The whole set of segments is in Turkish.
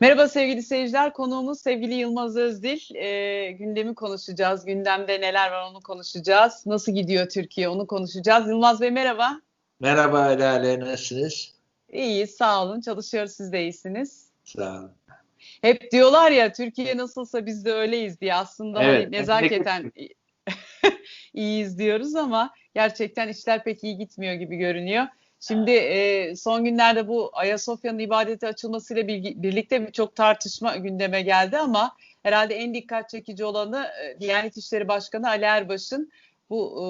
Merhaba sevgili seyirciler. Konuğumuz sevgili Yılmaz Özdil. E, gündemi konuşacağız. Gündemde neler var onu konuşacağız. Nasıl gidiyor Türkiye onu konuşacağız. Yılmaz Bey merhaba. Merhaba Lale, nasılsınız? İyiyiz sağ olun. Çalışıyoruz siz de iyisiniz. Sağ olun. Hep diyorlar ya Türkiye nasılsa biz de öyleyiz diye aslında Evet. hani nezaketen iyiyiz diyoruz ama gerçekten işler pek iyi gitmiyor gibi görünüyor. Şimdi e, son günlerde bu Ayasofya'nın ibadete açılmasıyla bilgi, birlikte birçok tartışma gündeme geldi ama herhalde en dikkat çekici olanı e, Diyanet İşleri Başkanı Ali Erbaş'ın bu e,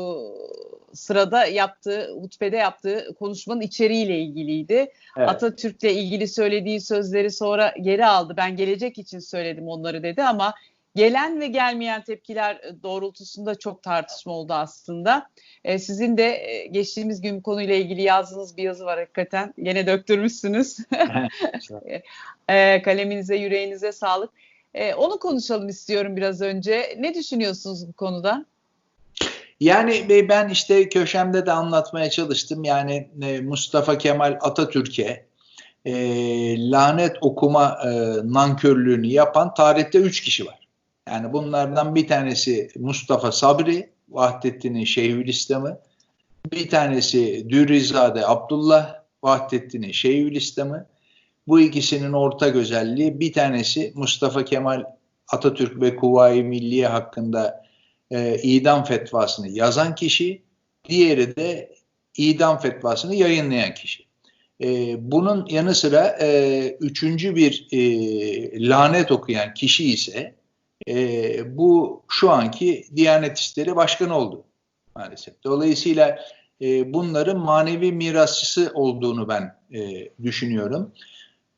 sırada yaptığı, hutbede yaptığı konuşmanın içeriğiyle ilgiliydi. Evet. Atatürk'le ilgili söylediği sözleri sonra geri aldı. Ben gelecek için söyledim onları dedi ama gelen ve gelmeyen tepkiler doğrultusunda çok tartışma oldu aslında. E, sizin de e, geçtiğimiz gün konuyla ilgili yazdığınız bir yazı var hakikaten. Gene döktürmüşsünüz. e, kaleminize, yüreğinize sağlık. E, onu konuşalım istiyorum biraz önce. Ne düşünüyorsunuz bu konuda? Yani be- ben işte köşemde de anlatmaya çalıştım. Yani e, Mustafa Kemal Atatürk'e e, lanet okuma e, nankörlüğünü yapan tarihte üç kişi var. Yani bunlardan bir tanesi Mustafa Sabri, Vahdettin'in Şeyhülislam'ı. Bir tanesi Dürrizade Abdullah, Vahdettin'in Şeyhülislam'ı. Bu ikisinin ortak özelliği bir tanesi Mustafa Kemal Atatürk ve Kuvayi Milliye hakkında e, idam fetvasını yazan kişi, diğeri de idam fetvasını yayınlayan kişi. E, bunun yanı sıra e, üçüncü bir e, lanet okuyan kişi ise e, bu şu anki Diyanet İşleri Başkanı oldu maalesef. Dolayısıyla e, bunların manevi mirasçısı olduğunu ben e, düşünüyorum.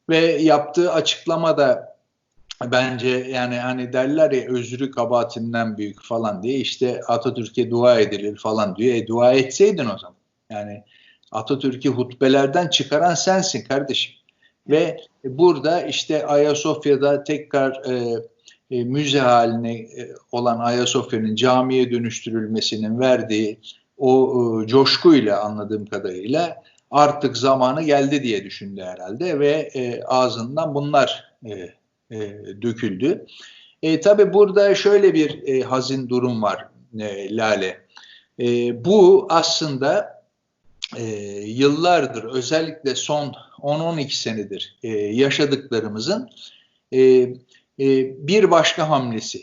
Ve yaptığı açıklamada bence yani hani derler ya özrü kabahatinden büyük falan diye işte Atatürk'e dua edilir falan diyor. E dua etseydin o zaman. Yani Atatürk'ü hutbelerden çıkaran sensin kardeşim. Ve burada işte Ayasofya'da tekrar e, e, müze haline e, olan Ayasofya'nın camiye dönüştürülmesinin verdiği o e, coşkuyla anladığım kadarıyla artık zamanı geldi diye düşündü herhalde ve e, ağzından bunlar e, e, döküldü. E, Tabi burada şöyle bir e, hazin durum var e, Lale. E, bu aslında e, yıllardır özellikle son 10-12 senedir e, yaşadıklarımızın e, e, bir başka hamlesi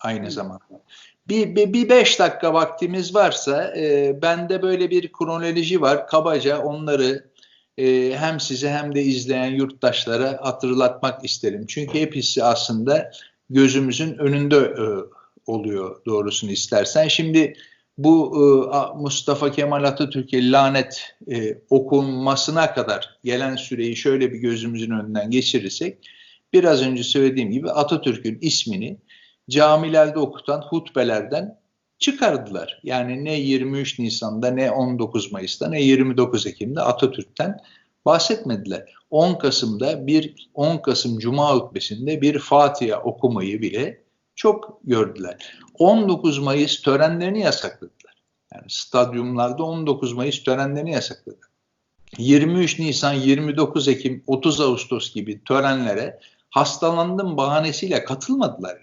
aynı zamanda. Bir, bir, bir beş dakika vaktimiz varsa e, bende böyle bir kronoloji var. Kabaca onları e, hem size hem de izleyen yurttaşlara hatırlatmak isterim. Çünkü hepsi aslında gözümüzün önünde e, oluyor doğrusunu istersen. Şimdi bu e, Mustafa Kemal Atatürk'e lanet e, okunmasına kadar gelen süreyi şöyle bir gözümüzün önünden geçirirsek biraz önce söylediğim gibi Atatürk'ün ismini camilerde okutan hutbelerden çıkardılar. Yani ne 23 Nisan'da ne 19 Mayıs'ta ne 29 Ekim'de Atatürk'ten bahsetmediler. 10 Kasım'da bir 10 Kasım Cuma hutbesinde bir Fatiha okumayı bile çok gördüler. 19 Mayıs törenlerini yasakladılar. Yani stadyumlarda 19 Mayıs törenlerini yasakladılar. 23 Nisan, 29 Ekim, 30 Ağustos gibi törenlere hastalandım bahanesiyle katılmadılar.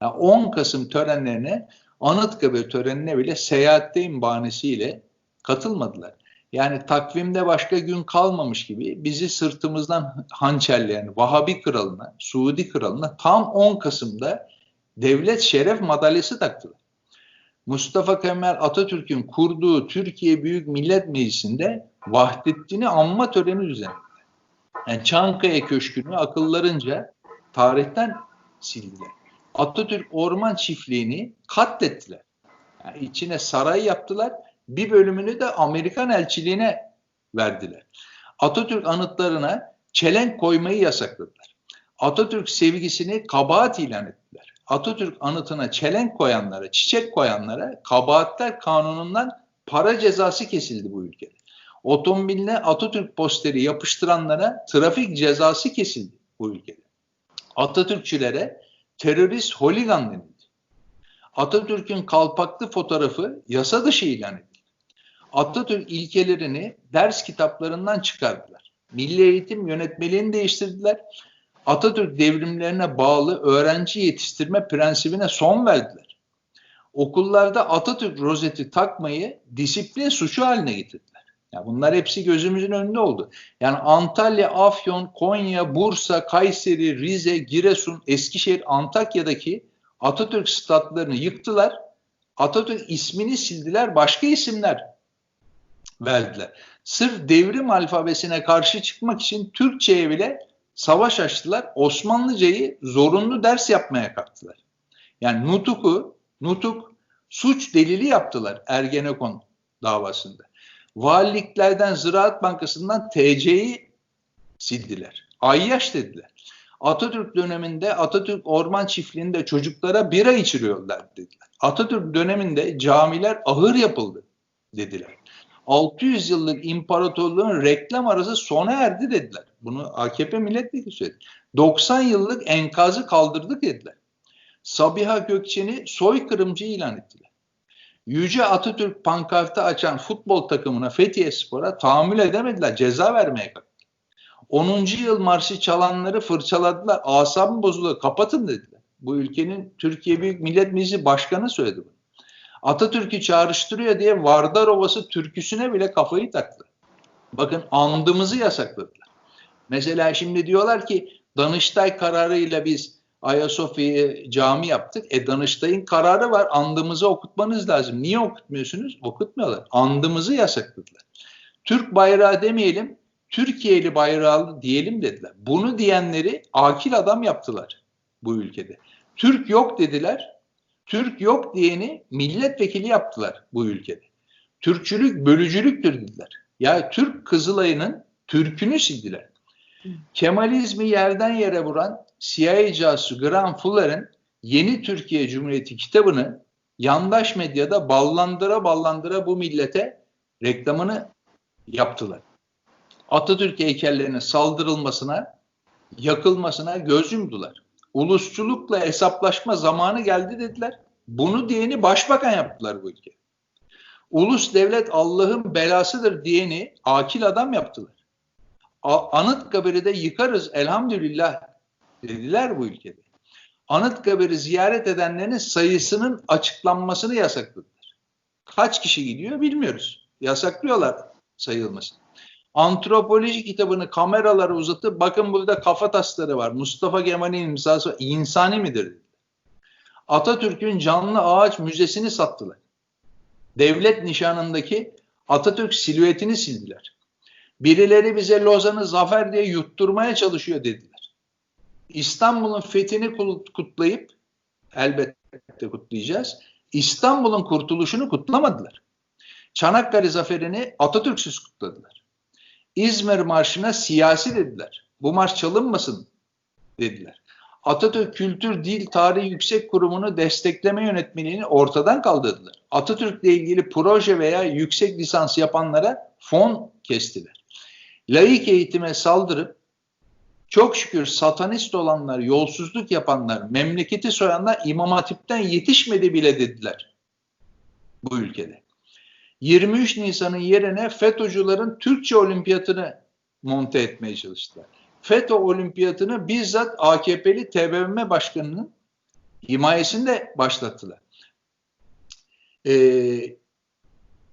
Yani 10 Kasım törenlerine Anıtkabir törenine bile seyahatteyim bahanesiyle katılmadılar. Yani takvimde başka gün kalmamış gibi bizi sırtımızdan hançerleyen Vahabi kralına, Suudi kralına tam 10 Kasım'da devlet şeref madalyası taktılar. Mustafa Kemal Atatürk'ün kurduğu Türkiye Büyük Millet Meclisi'nde Vahdettin'i anma töreni düzenlediler. Yani Çankaya Köşkü'nü akıllarınca tarihten sildiler. Atatürk Orman Çiftliği'ni katlettiler. Yani içine saray yaptılar. Bir bölümünü de Amerikan elçiliğine verdiler. Atatürk anıtlarına çelenk koymayı yasakladılar. Atatürk sevgisini kabahat ilan ettiler. Atatürk anıtına çelenk koyanlara, çiçek koyanlara kabahatler kanunundan para cezası kesildi bu ülkede. Otomobiline Atatürk posteri yapıştıranlara trafik cezası kesildi bu ülkede. Atatürkçülere terörist holigan denildi. Atatürk'ün kalpaklı fotoğrafı yasa dışı ilan edildi. Atatürk ilkelerini ders kitaplarından çıkardılar. Milli eğitim yönetmeliğini değiştirdiler. Atatürk devrimlerine bağlı öğrenci yetiştirme prensibine son verdiler. Okullarda Atatürk rozeti takmayı disiplin suçu haline getirdiler. Yani bunlar hepsi gözümüzün önünde oldu. Yani Antalya, Afyon, Konya, Bursa, Kayseri, Rize, Giresun, Eskişehir, Antakya'daki Atatürk statlarını yıktılar. Atatürk ismini sildiler, başka isimler verdiler. Sırf devrim alfabesine karşı çıkmak için Türkçe'ye bile savaş açtılar. Osmanlıcayı zorunlu ders yapmaya kalktılar. Yani Nutuk'u, Nutuk suç delili yaptılar Ergenekon davasında. Valiliklerden, Ziraat Bankası'ndan TC'yi sildiler. Ayyaş dediler. Atatürk döneminde Atatürk Orman Çiftliği'nde çocuklara bira içiriyorlar dediler. Atatürk döneminde camiler ahır yapıldı dediler. 600 yıllık imparatorluğun reklam arası sona erdi dediler. Bunu AKP milletvekili söyledi. 90 yıllık enkazı kaldırdık dediler. Sabiha Gökçen'i soykırımcı ilan ettiler. Yüce Atatürk pankartı açan futbol takımına Fethiye Spor'a tahammül edemediler. Ceza vermeye kalktı. 10. yıl marşı çalanları fırçaladılar. Asabım bozuluyor. Kapatın dediler. Bu ülkenin Türkiye Büyük Millet Meclisi Başkanı söyledi bunu. Atatürk'ü çağrıştırıyor diye Vardar Ovası türküsüne bile kafayı taktı. Bakın andımızı yasakladılar. Mesela şimdi diyorlar ki Danıştay kararıyla biz Ayasofya'yı cami yaptık. E Danıştay'ın kararı var. Andımızı okutmanız lazım. Niye okutmuyorsunuz? Okutmuyorlar. Andımızı yasakladılar. Türk bayrağı demeyelim, Türkiye'li bayrağı diyelim dediler. Bunu diyenleri akil adam yaptılar bu ülkede. Türk yok dediler. Türk yok diyeni milletvekili yaptılar bu ülkede. Türkçülük bölücülüktür dediler. Ya Türk Kızılay'ının Türk'ünü sildiler. Kemalizmi yerden yere vuran CIA casusu Graham Fuller'ın Yeni Türkiye Cumhuriyeti kitabını yandaş medyada ballandıra ballandıra bu millete reklamını yaptılar. Atatürk heykellerine saldırılmasına, yakılmasına göz yumdular. Ulusçulukla hesaplaşma zamanı geldi dediler. Bunu diyeni başbakan yaptılar bu ülke. Ulus devlet Allah'ın belasıdır diyeni akil adam yaptılar. Anıtkabir'i de yıkarız elhamdülillah dediler bu ülkede. Anıtkabir'i ziyaret edenlerin sayısının açıklanmasını yasakladılar. Kaç kişi gidiyor bilmiyoruz. Yasaklıyorlar sayılmasını. Antropoloji kitabını kameralara uzatıp bakın burada kafa tasları var. Mustafa Kemal'in imzası insani midir? Dediler. Atatürk'ün canlı ağaç müzesini sattılar. Devlet nişanındaki Atatürk silüetini sildiler. Birileri bize Lozan'ı zafer diye yutturmaya çalışıyor dediler. İstanbul'un fethini kutlayıp elbette kutlayacağız. İstanbul'un kurtuluşunu kutlamadılar. Çanakkale zaferini Atatürk'süz kutladılar. İzmir Marşı'na siyasi dediler. Bu marş çalınmasın dediler. Atatürk Kültür Dil Tarih Yüksek Kurumu'nu destekleme yönetmeliğini ortadan kaldırdılar. Atatürk'le ilgili proje veya yüksek lisans yapanlara fon kestiler. Laik eğitime saldırıp çok şükür satanist olanlar, yolsuzluk yapanlar, memleketi soyanlar İmam Hatip'ten yetişmedi bile dediler bu ülkede. 23 Nisan'ın yerine FETÖ'cülerin Türkçe olimpiyatını monte etmeye çalıştılar. FETÖ olimpiyatını bizzat AKP'li TBMM başkanının himayesinde başlattılar. Ee,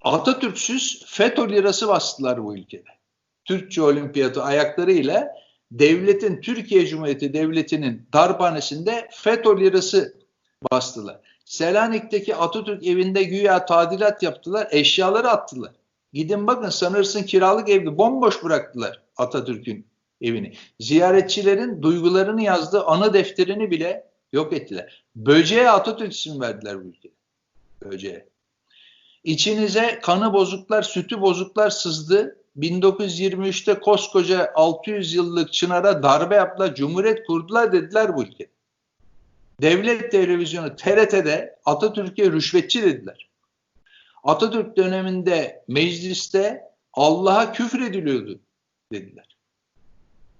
Atatürk'süz FETÖ lirası bastılar bu ülkede. Türkçe olimpiyatı ayaklarıyla devletin, Türkiye Cumhuriyeti Devleti'nin darphanesinde FETÖ lirası bastılar. Selanik'teki Atatürk evinde güya tadilat yaptılar, eşyaları attılar. Gidin bakın sanırsın kiralık evde bomboş bıraktılar Atatürk'ün evini. Ziyaretçilerin duygularını yazdığı ana defterini bile yok ettiler. Böceğe Atatürk isim verdiler bu ülkede. Böceğe. İçinize kanı bozuklar, sütü bozuklar sızdı. 1923'te koskoca 600 yıllık Çınar'a darbe yaptılar, cumhuriyet kurdular dediler bu ülkede. Devlet televizyonu TRT'de Atatürk'e rüşvetçi dediler. Atatürk döneminde mecliste Allah'a küfür ediliyordu dediler.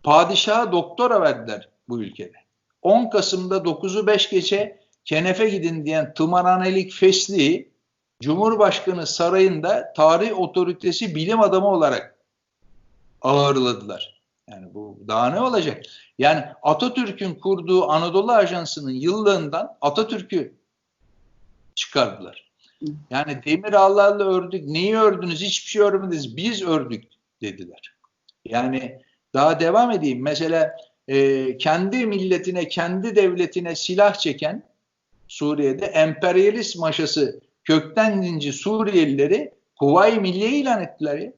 Padişaha doktora verdiler bu ülkede. 10 Kasım'da 9'u 5 geçe kenefe gidin diyen tımarhanelik Fesli'yi Cumhurbaşkanı sarayında tarih otoritesi bilim adamı olarak ağırladılar. Yani bu daha ne olacak? Yani Atatürk'ün kurduğu Anadolu Ajansı'nın yıllığından Atatürk'ü çıkardılar. Yani demir ağlarla ördük. Neyi ördünüz? Hiçbir şey örmediniz. Biz ördük dediler. Yani daha devam edeyim. Mesela e, kendi milletine, kendi devletine silah çeken Suriye'de emperyalist maşası kökten dinci Suriyelileri Kuvayi Milliye ilan ettiler ya.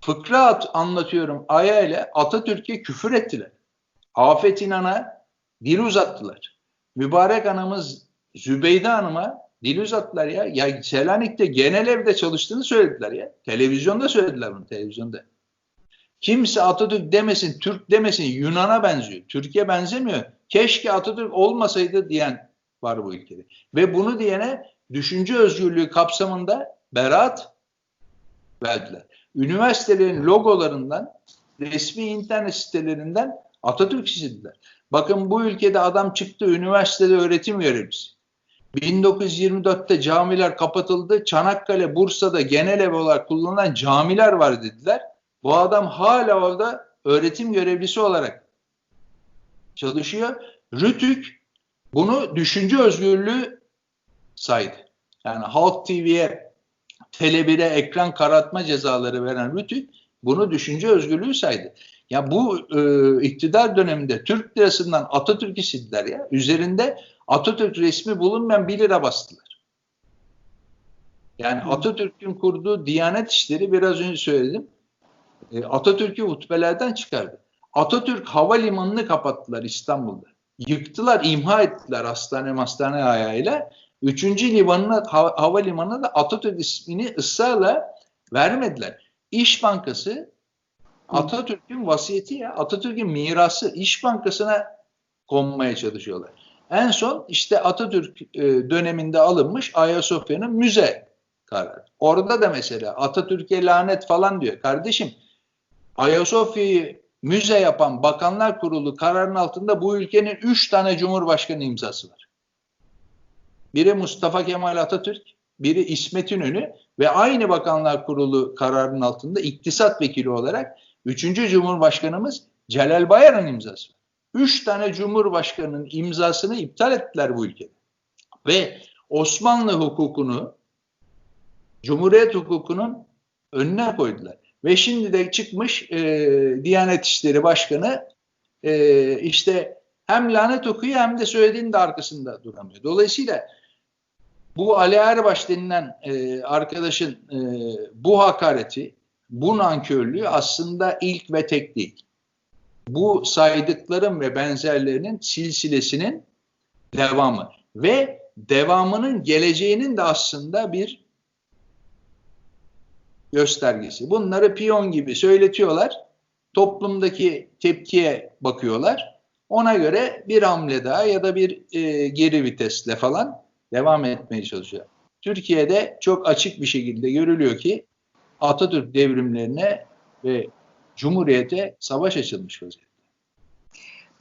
Fıkra at, anlatıyorum Aya ile Atatürk'e küfür ettiler. Afet İnan'a dil uzattılar. Mübarek anamız Zübeyde Hanım'a dil uzattılar ya. Ya Selanik'te genel evde çalıştığını söylediler ya. Televizyonda söylediler bunu televizyonda. Kimse Atatürk demesin, Türk demesin, Yunan'a benziyor. Türkiye benzemiyor. Keşke Atatürk olmasaydı diyen var bu ülkede. Ve bunu diyene düşünce özgürlüğü kapsamında beraat verdiler. Üniversitelerin logolarından, resmi internet sitelerinden Atatürk çizdiler. Bakın bu ülkede adam çıktı üniversitede öğretim görevlisi. 1924'te camiler kapatıldı. Çanakkale, Bursa'da genel ev olarak kullanılan camiler var dediler. Bu adam hala orada öğretim görevlisi olarak çalışıyor. Rütük bunu düşünce özgürlüğü saydı. Yani Halk TV'ye, Tele1'e ekran karartma cezaları veren Rütük bunu düşünce özgürlüğü saydı. Ya bu e, iktidar döneminde Türk lirasından Atatürk istediler ya. Üzerinde Atatürk resmi bulunmayan 1 lira bastılar. Yani Atatürk'ün kurduğu Diyanet işleri biraz önce söyledim. E, Atatürk'ü hutbelerden çıkardı. Atatürk havalimanını kapattılar İstanbul'da. Yıktılar, imha ettiler hastane hastane ayağıyla. Üçüncü limanına, ha, havalimanına da Atatürk ismini ısrarla vermediler. İş Bankası Atatürk'ün vasiyeti ya, Atatürk'ün mirası İş Bankası'na konmaya çalışıyorlar. En son işte Atatürk e, döneminde alınmış Ayasofya'nın müze kararı. Orada da mesela Atatürk'e lanet falan diyor. Kardeşim Ayasofya'yı müze yapan Bakanlar Kurulu kararının altında bu ülkenin üç tane Cumhurbaşkanı imzası var. Biri Mustafa Kemal Atatürk, biri İsmet İnönü ve aynı Bakanlar Kurulu kararının altında iktisat vekili olarak üçüncü Cumhurbaşkanımız Celal Bayar'ın imzası. Üç tane Cumhurbaşkanı'nın imzasını iptal ettiler bu ülkede. Ve Osmanlı hukukunu, Cumhuriyet hukukunun önüne koydular. Ve şimdi de çıkmış e, Diyanet İşleri Başkanı e, işte hem lanet okuyor hem de söylediğinin de arkasında duramıyor. Dolayısıyla bu Ali Erbaş denilen e, arkadaşın e, bu hakareti, bu nankörlüğü aslında ilk ve tek değil. Bu saydıklarım ve benzerlerinin silsilesinin devamı ve devamının geleceğinin de aslında bir göstergesi. Bunları piyon gibi söyletiyorlar. Toplumdaki tepkiye bakıyorlar. Ona göre bir hamle daha ya da bir e, geri vitesle falan devam etmeye çalışıyor. Türkiye'de çok açık bir şekilde görülüyor ki Atatürk devrimlerine ve Cumhuriyete savaş açılmış vaziyette.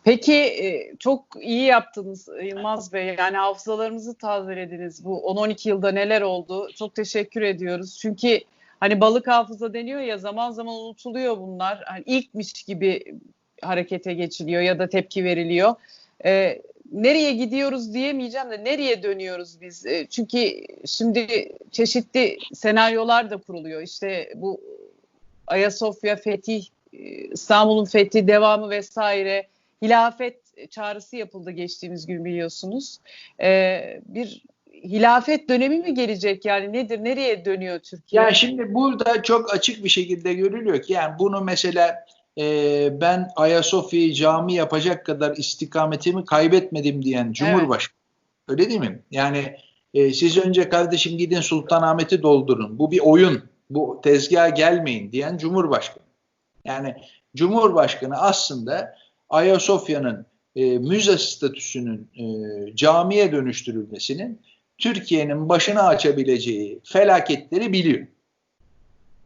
Peki e, çok iyi yaptınız Yılmaz Bey. Yani hafızalarımızı tazelediniz. Bu 10-12 yılda neler oldu? Çok teşekkür ediyoruz. Çünkü hani balık hafıza deniyor ya zaman zaman unutuluyor bunlar. Hani ilkmiş gibi harekete geçiliyor ya da tepki veriliyor. Ee, nereye gidiyoruz diyemeyeceğim de nereye dönüyoruz biz? E, çünkü şimdi çeşitli senaryolar da kuruluyor. İşte bu Ayasofya fetih, İstanbul'un fethi devamı vesaire hilafet çağrısı yapıldı geçtiğimiz gün biliyorsunuz. Ee, bir hilafet dönemi mi gelecek yani nedir nereye dönüyor Türkiye? Yani şimdi burada çok açık bir şekilde görülüyor ki yani bunu mesela e, ben Ayasofya'yı cami yapacak kadar istikametimi kaybetmedim diyen Cumhurbaşkanı. Evet. Öyle değil mi? Yani e, siz önce kardeşim gidin Sultanahmet'i doldurun. Bu bir oyun. Bu tezgaha gelmeyin diyen Cumhurbaşkanı. Yani Cumhurbaşkanı aslında Ayasofya'nın e, müze statüsünün e, camiye dönüştürülmesinin Türkiye'nin başına açabileceği felaketleri biliyor.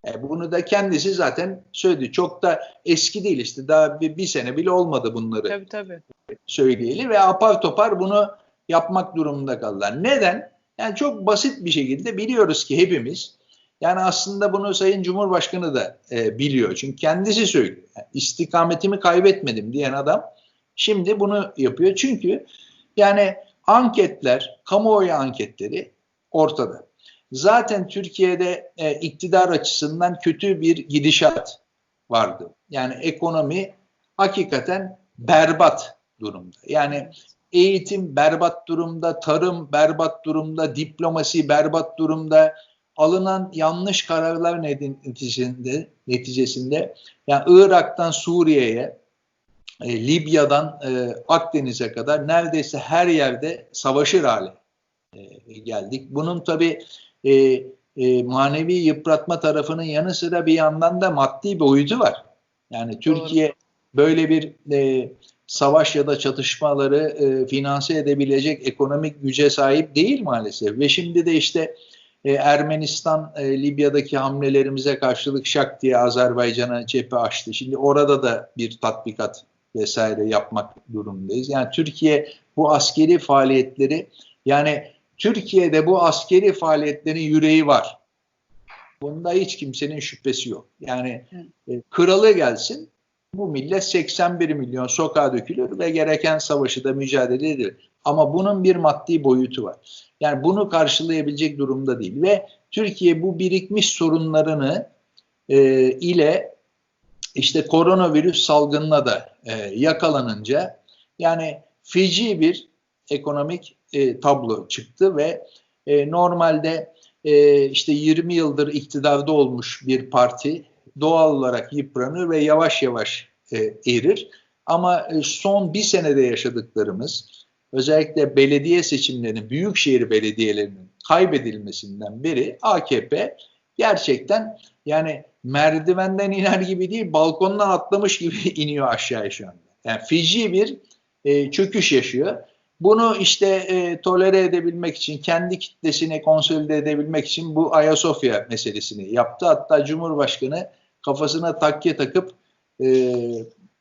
E, bunu da kendisi zaten söyledi. Çok da eski değil işte daha bir, bir sene bile olmadı bunları tabii, tabii. söyleyeli ve apar topar bunu yapmak durumunda kaldılar. Neden? Yani çok basit bir şekilde biliyoruz ki hepimiz Yani aslında bunu Sayın Cumhurbaşkanı da e, biliyor. Çünkü kendisi söylüyor. Yani istikametimi kaybetmedim diyen adam şimdi bunu yapıyor. Çünkü yani anketler, kamuoyu anketleri ortada. Zaten Türkiye'de e, iktidar açısından kötü bir gidişat vardı. Yani ekonomi hakikaten berbat durumda. Yani eğitim berbat durumda, tarım berbat durumda, diplomasi berbat durumda. Alınan yanlış kararlar neticesinde, neticesinde yani Irak'tan Suriye'ye, e, Libya'dan e, Akdeniz'e kadar neredeyse her yerde savaşır hale e, geldik. Bunun tabi e, e, manevi yıpratma tarafının yanı sıra bir yandan da maddi boyutu var. Yani Türkiye Doğru. böyle bir e, savaş ya da çatışmaları e, finanse edebilecek ekonomik güce sahip değil maalesef. Ve şimdi de işte e, Ermenistan e, Libya'daki hamlelerimize karşılık şak diye Azerbaycan'a cephe açtı. Şimdi orada da bir tatbikat vesaire yapmak durumundayız. Yani Türkiye bu askeri faaliyetleri yani Türkiye'de bu askeri faaliyetlerin yüreği var. Bunda hiç kimsenin şüphesi yok. Yani e, kralı gelsin bu millet 81 milyon sokağa dökülür ve gereken savaşı da mücadele edilir. Ama bunun bir maddi boyutu var. Yani bunu karşılayabilecek durumda değil ve Türkiye bu birikmiş sorunlarını e, ile işte koronavirüs salgınına da e, yakalanınca yani feci bir ekonomik e, tablo çıktı ve e, normalde e, işte 20 yıldır iktidarda olmuş bir parti doğal olarak yıpranır ve yavaş yavaş e, erir. Ama e, son bir senede yaşadıklarımız özellikle belediye seçimlerinin, büyükşehir belediyelerinin kaybedilmesinden beri AKP gerçekten yani merdivenden iner gibi değil balkondan atlamış gibi iniyor aşağıya şu anda. Yani feci bir e, çöküş yaşıyor. Bunu işte e, tolere edebilmek için, kendi kitlesine konsolide edebilmek için bu Ayasofya meselesini yaptı. Hatta Cumhurbaşkanı kafasına takke takıp e,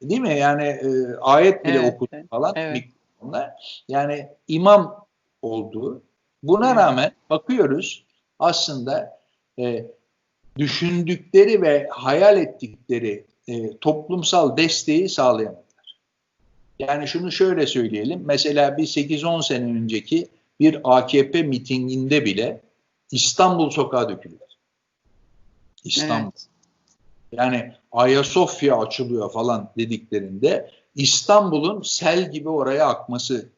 değil mi? Yani e, ayet bile evet, okudu falan. Evet. Yani imam oldu. Buna evet. rağmen bakıyoruz aslında e, düşündükleri ve hayal ettikleri e, toplumsal desteği sağlayamadılar. Yani şunu şöyle söyleyelim. Mesela bir 8-10 sene önceki bir AKP mitinginde bile İstanbul sokağa dökülüyor. İstanbul. Evet. Yani Ayasofya açılıyor falan dediklerinde İstanbul'un sel gibi oraya akması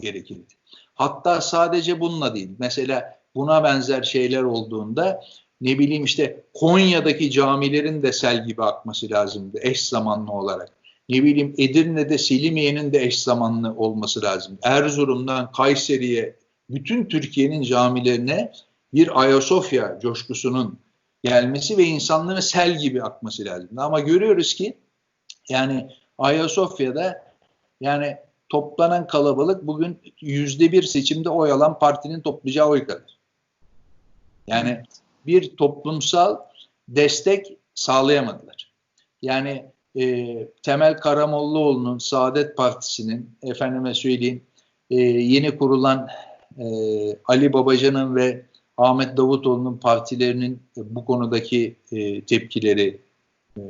gerekirdi. Hatta sadece bununla değil. Mesela buna benzer şeyler olduğunda ne bileyim işte Konya'daki camilerin de sel gibi akması lazımdı eş zamanlı olarak. Ne bileyim Edirne'de Selimiye'nin de eş zamanlı olması lazım. Erzurum'dan Kayseri'ye bütün Türkiye'nin camilerine bir Ayasofya coşkusunun gelmesi ve insanların sel gibi akması lazım. Ama görüyoruz ki yani Ayasofya'da yani toplanan kalabalık bugün yüzde bir seçimde oy alan partinin toplayacağı oy kadar. Yani bir toplumsal destek sağlayamadılar. Yani e, Temel Karamollaoğlu'nun Saadet Partisi'nin efendime söyleyeyim e, yeni kurulan e, Ali Babacan'ın ve Ahmet Davutoğlu'nun partilerinin bu konudaki e, tepkileri e,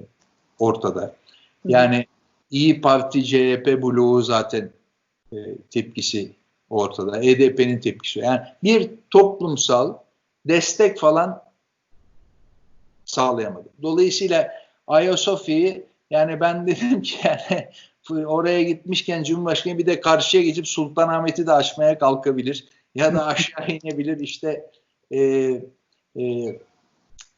ortada. Yani İyi Parti CHP bloğu zaten e, tepkisi ortada. HDP'nin tepkisi. Yani bir toplumsal destek falan sağlayamadı. Dolayısıyla Ayasofya'yı yani ben dedim ki yani oraya gitmişken Cumhurbaşkanı bir de karşıya geçip Sultanahmet'i de açmaya kalkabilir. Ya da aşağı inebilir işte e, e,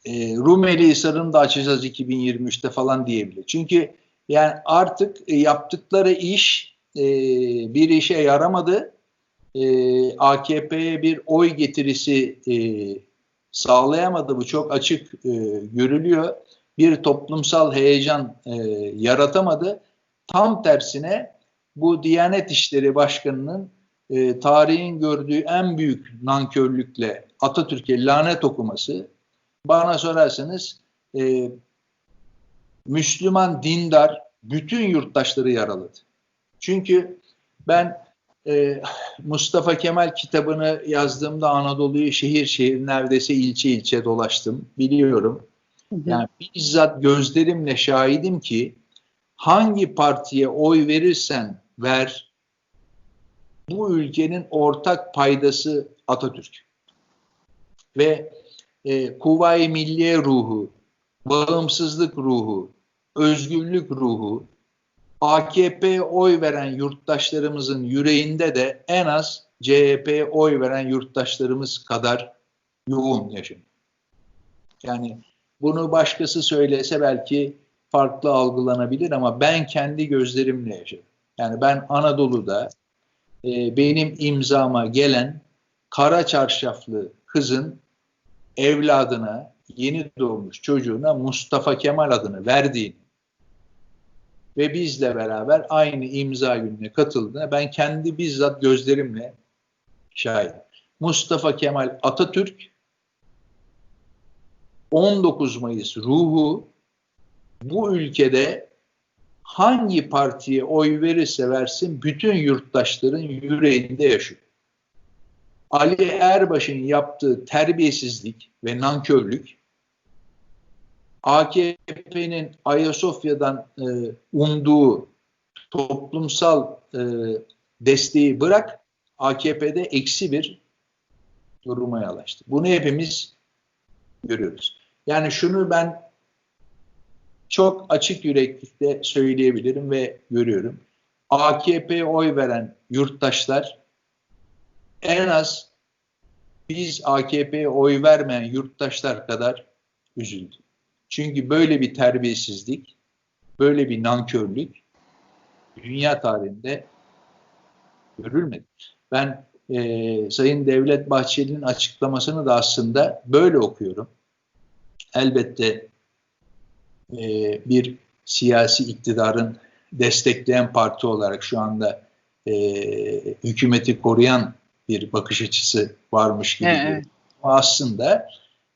e, Rumeli Hisarı'nı da açacağız 2023'te falan diyebilir. Çünkü yani artık e, yaptıkları iş e, bir işe yaramadı. E, AKP'ye bir oy getirisi e, sağlayamadı. Bu çok açık e, görülüyor. Bir toplumsal heyecan e, yaratamadı. Tam tersine bu Diyanet İşleri Başkanı'nın e, tarihin gördüğü en büyük nankörlükle Atatürk'e lanet okuması bana sorarsanız e, Müslüman dindar bütün yurttaşları yaraladı. Çünkü ben e, Mustafa Kemal kitabını yazdığımda Anadolu'yu şehir şehir neredeyse ilçe ilçe dolaştım. Biliyorum. Yani bizzat gözlerimle şahidim ki hangi partiye oy verirsen ver bu ülkenin ortak paydası Atatürk. Ve e, Kuvayi Milliye ruhu, bağımsızlık ruhu, özgürlük ruhu, AKP'ye oy veren yurttaşlarımızın yüreğinde de en az CHP'ye oy veren yurttaşlarımız kadar yoğun yaşanıyor. Yani bunu başkası söylese belki farklı algılanabilir ama ben kendi gözlerimle yaşadım. Yani ben Anadolu'da e, benim imzama gelen kara çarşaflı kızın evladına, yeni doğmuş çocuğuna Mustafa Kemal adını verdiğini ve bizle beraber aynı imza gününe katıldığına ben kendi bizzat gözlerimle şahidim. Mustafa Kemal Atatürk 19 Mayıs ruhu bu ülkede hangi partiye oy verirse versin bütün yurttaşların yüreğinde yaşıyor. Ali Erbaş'ın yaptığı terbiyesizlik ve nankörlük AKP'nin Ayasofya'dan e, umduğu toplumsal e, desteği bırak AKP'de eksi bir duruma yalaştı. Bunu hepimiz görüyoruz. Yani şunu ben çok açık yüreklikle söyleyebilirim ve görüyorum. AKP'ye oy veren yurttaşlar en az biz AKP'ye oy vermeyen yurttaşlar kadar üzüldü. Çünkü böyle bir terbiyesizlik, böyle bir nankörlük dünya tarihinde görülmedi. Ben e, Sayın Devlet Bahçeli'nin açıklamasını da aslında böyle okuyorum. Elbette e, bir siyasi iktidarın destekleyen parti olarak şu anda e, hükümeti koruyan bir bakış açısı varmış gibi. Evet. Ama aslında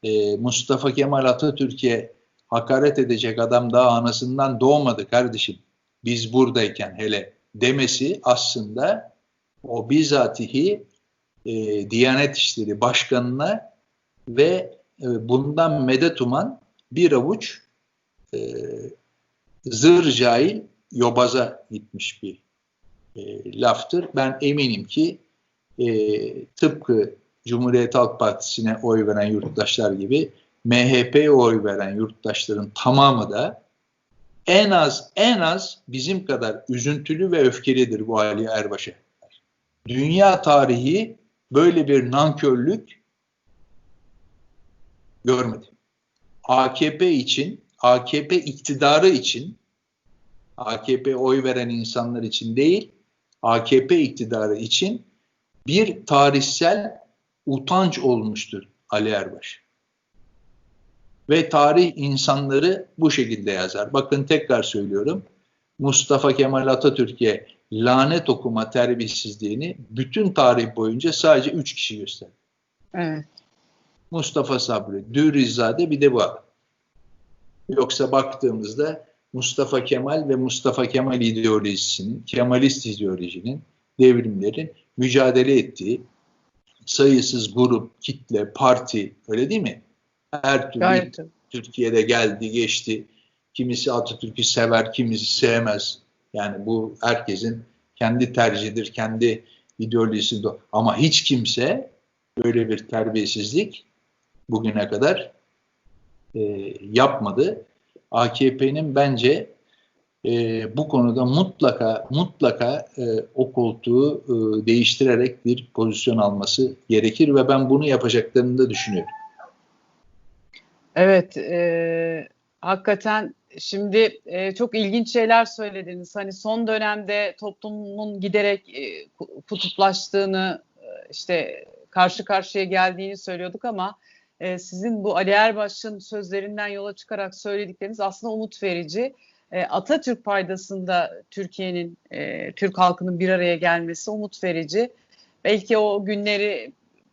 e, Mustafa Kemal Atatürk'e hakaret edecek adam daha anasından doğmadı kardeşim. Biz buradayken hele demesi aslında o bizatihi e, Diyanet İşleri Başkanı'na ve e, bundan medet uman bir avuç e, zır cahil yobaza gitmiş bir e, laftır. Ben eminim ki e, tıpkı Cumhuriyet Halk Partisi'ne oy veren yurttaşlar gibi MHP'ye oy veren yurttaşların tamamı da en az en az bizim kadar üzüntülü ve öfkelidir bu Ali Erbaş'a. Dünya tarihi böyle bir nankörlük görmedi. AKP için, AKP iktidarı için, AKP oy veren insanlar için değil, AKP iktidarı için bir tarihsel utanç olmuştur Ali Erbaş. Ve tarih insanları bu şekilde yazar. Bakın tekrar söylüyorum. Mustafa Kemal Atatürk'e lanet okuma terbiyesizliğini bütün tarih boyunca sadece üç kişi gösterdi. Evet. Mustafa Sabri, Dürrizade bir de bu adam. Yoksa baktığımızda Mustafa Kemal ve Mustafa Kemal ideolojisinin, Kemalist ideolojinin, devrimlerin mücadele ettiği sayısız grup, kitle, parti öyle değil mi? Her türlü Gayet. Türkiye'de geldi, geçti. Kimisi Atatürk'ü sever, kimisi sevmez. Yani bu herkesin kendi tercihidir, kendi ideolojisi. Ama hiç kimse böyle bir terbiyesizlik bugüne kadar e, yapmadı. AKP'nin bence e, bu konuda mutlaka mutlaka e, o koltuğu e, değiştirerek bir pozisyon alması gerekir ve ben bunu yapacaklarını da düşünüyorum. Evet, e, hakikaten şimdi e, çok ilginç şeyler söylediniz. Hani son dönemde toplumun giderek e, kutuplaştığını, e, işte karşı karşıya geldiğini söylüyorduk ama e, sizin bu Ali Erbaş'ın sözlerinden yola çıkarak söyledikleriniz aslında umut verici. E, Atatürk paydasında Türkiye'nin, e, Türk halkının bir araya gelmesi umut verici. Belki o günleri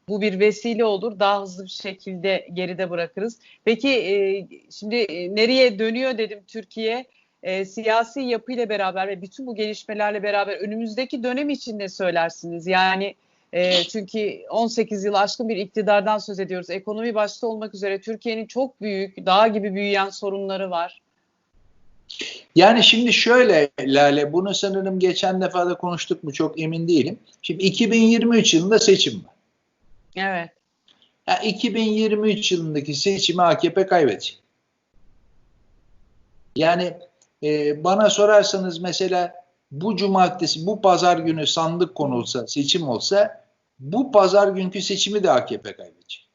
bu bir vesile olur. Daha hızlı bir şekilde geride bırakırız. Peki e, şimdi e, nereye dönüyor dedim Türkiye. e, siyasi yapıyla beraber ve bütün bu gelişmelerle beraber önümüzdeki dönem için ne söylersiniz? Yani e, çünkü 18 yıl aşkın bir iktidardan söz ediyoruz. Ekonomi başta olmak üzere Türkiye'nin çok büyük, dağ gibi büyüyen sorunları var. Yani şimdi şöyle Lale, bunu sanırım geçen defa da konuştuk mu çok emin değilim. Şimdi 2023 yılında seçim var. Evet. Yani 2023 yılındaki seçimi AKP kaybedecek. Yani e, bana sorarsanız mesela bu cumartesi, bu pazar günü sandık konulsa, seçim olsa bu pazar günkü seçimi de AKP kaybedecek.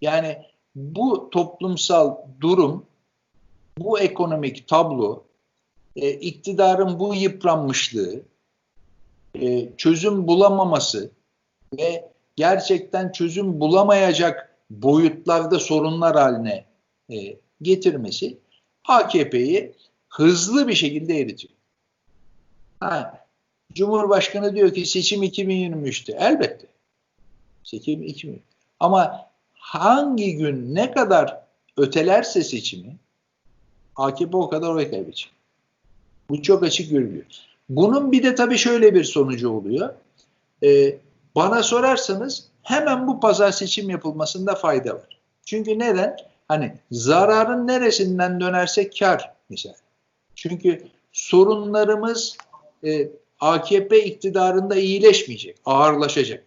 Yani bu toplumsal durum, bu ekonomik tablo, e, iktidarın bu yıpranmışlığı, e, çözüm bulamaması ve gerçekten çözüm bulamayacak boyutlarda sorunlar haline e, getirmesi AKP'yi hızlı bir şekilde eritiyor. Ha, Cumhurbaşkanı diyor ki seçim 2023'te. Elbette. Seçim 2023. Ama hangi gün ne kadar ötelerse seçimi AKP o kadar oy kaybedecek. Bu çok açık görülüyor. Bunun bir de tabii şöyle bir sonucu oluyor. Ee, bana sorarsanız hemen bu pazar seçim yapılmasında fayda var. Çünkü neden? Hani zararın neresinden dönersek kar misal. Çünkü sorunlarımız e, AKP iktidarında iyileşmeyecek, ağırlaşacak.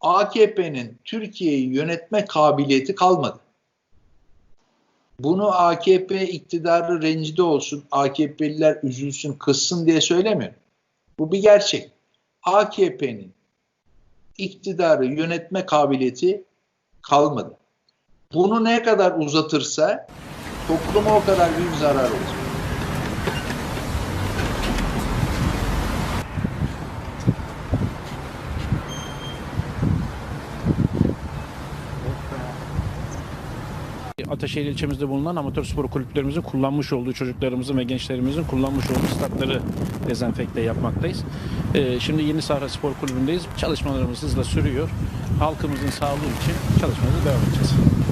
AKP'nin Türkiye'yi yönetme kabiliyeti kalmadı. Bunu AKP iktidarı rencide olsun, AKP'liler üzülsün, kızsın diye söylemiyorum. Bu bir gerçek. AKP'nin iktidarı yönetme kabiliyeti kalmadı. Bunu ne kadar uzatırsa topluma o kadar büyük zarar olacak. Ataşehir ilçemizde bulunan amatör spor kulüplerimizin kullanmış olduğu çocuklarımızın ve gençlerimizin kullanmış olduğu statları dezenfekte yapmaktayız. Ee, şimdi Yeni Sahra Spor Kulübü'ndeyiz. Çalışmalarımız hızla sürüyor. Halkımızın sağlığı için çalışmalarımıza devam edeceğiz.